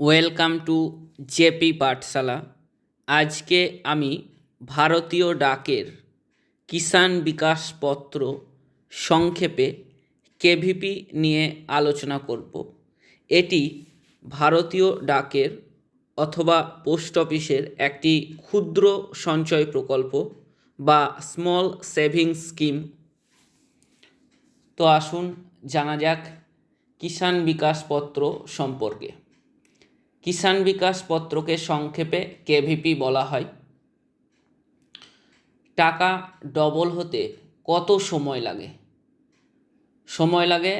Welcome to JP পাঠশালা। আজকে আমি ভারতীয় ডাকের কিষাণ বিকাশ পত্র সংক্ষেপে কেভিপি নিয়ে আলোচনা করব। এটি ভারতীয় ডাকের অথবা পোস্ট অফিসের একটি ক্ষুদ্র সঞ্চয় প্রকল্প বা স্মল সেভিংস স্কিম। তো আসুন জানা যাক কিষাণ বিকাশ পত্র সম্পর্কে। কিষাণ বিকাশ পত্রকে সংক্ষেপে কেভিপি বলা হয়। টাকা ডবল হতে কত সময় লাগে? সময় লাগে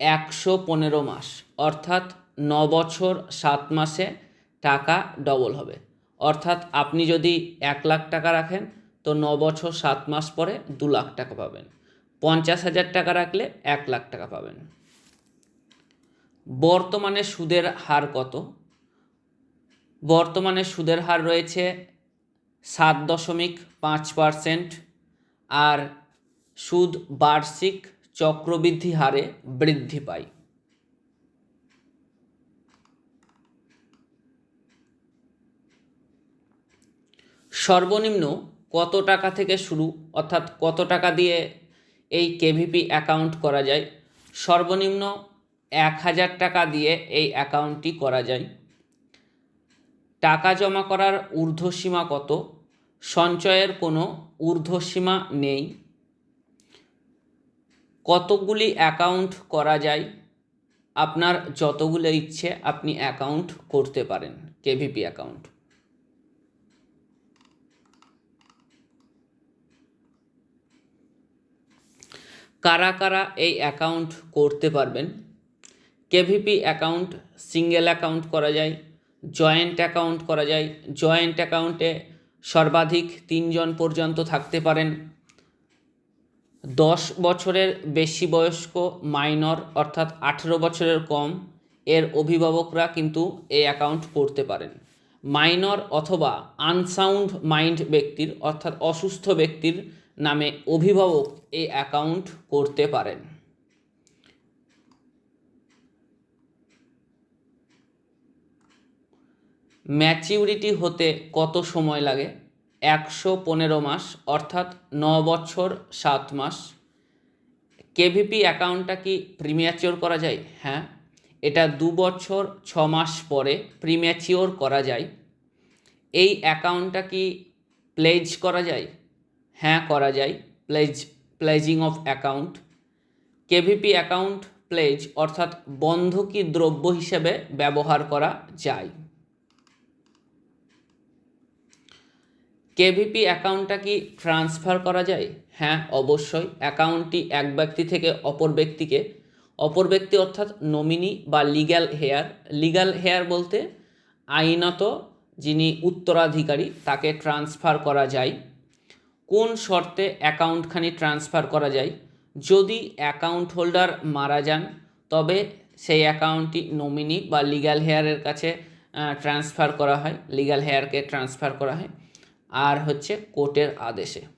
একশো পনেরো মাস, অর্থাৎ ন বছর সাত মাসে টাকা ডবল হবে। অর্থাৎ আপনি যদি এক লাখ টাকা রাখেন, তো ন বছর সাত মাস পরে দু লাখ টাকা পাবেন। পঞ্চাশ হাজার টাকা রাখলে এক লাখ টাকা পাবেন। বর্তমানে সুদের হার কত? বর্তমানে সুদের হার রয়েছে সাত দশমিক পাঁচ পারসেন্ট আর সুদ বার্ষিক চক্রবৃদ্ধি হারে বৃদ্ধি পায়। সর্বনিম্ন কত টাকা থেকে শুরু, অর্থাৎ কত টাকা দিয়ে এই কেভিপি অ্যাকাউন্ট করা যায়? সর্বনিম্ন এক হাজার টাকা দিয়ে এই অ্যাকাউন্টটি করা যায়। টাকা জমা করার ঊর্ধ্বসীমা কত? সঞ্চয়ের কোনো ঊর্ধ্বসীমা নেই। কতগুলি অ্যাকাউন্ট করা যায়? আপনার যতগুলো ইচ্ছে আপনি অ্যাকাউন্ট করতে পারেন, কেভিপি অ্যাকাউন্ট। কারা কারা এই অ্যাকাউন্ট করতে পারবেন? কেভিপি অ্যাকাউন্ট সিঙ্গেল অ্যাকাউন্ট করা যায়, জয়েন্ট অ্যাকাউন্ট করা যায়। জয়েন্ট অ্যাকাউন্টে সর্বাধিক তিনজন পর্যন্ত থাকতে পারেন। দশ বছরের বেশি বয়স্ক মাইনর অর্থাৎ আঠেরো বছরের কম এর অভিভাবকরা কিন্তু এই অ্যাকাউন্ট করতে পারেন। মাইনর অথবা আনসাউন্ড মাইন্ড ব্যক্তির অর্থাৎ অসুস্থ ব্যক্তির নামে অভিভাবক এই অ্যাকাউন্ট করতে পারেন। ম্যাচিউরিটি হতে কত সময় লাগে? একশো পনেরো মাস, অর্থাৎ ন বছর সাত মাস। কেভিপি অ্যাকাউন্টটা কি প্রিম্যাচিওর করা যায়? হ্যাঁ। এটা দু বছর ছ মাস পরে প্রিম্যাচিওর করা যায়। এই অ্যাকাউন্টটা কি প্লেজ করা যায়? হ্যাঁ করা যায়। Pledge, pledging of account. KVP account pledge, অর্থাৎ বন্ধকি দ্রব্য হিসেবে ব্যবহার করা যায়। কেভিপি অ্যাকাউন্টটা কি ট্রান্সফার করা যায়? হ্যাঁ অবশ্যই। অ্যাকাউন্টটি এক ব্যক্তি থেকে অপর ব্যক্তিকে। অপর ব্যক্তি অর্থাৎ নমিনি বা লিগ্যাল হেয়ার লিগ্যাল হেয়ার বলতে আইনত যিনি উত্তরাধিকারী, তাকে ট্রান্সফার করা যায়। কোন শর্তে অ্যাকাউন্টখানি ট্রান্সফার করা যায়? যদি অ্যাকাউন্ট হোল্ডার মারা যান, তবে সেই অ্যাকাউন্টটি নমিনি বা লিগ্যাল হেয়ারের কাছে ট্রান্সফার করা হয়। লিগ্যাল হেয়ারকে ট্রান্সফার করা হয়। আর হচ্ছে কোর্টের আদেশে।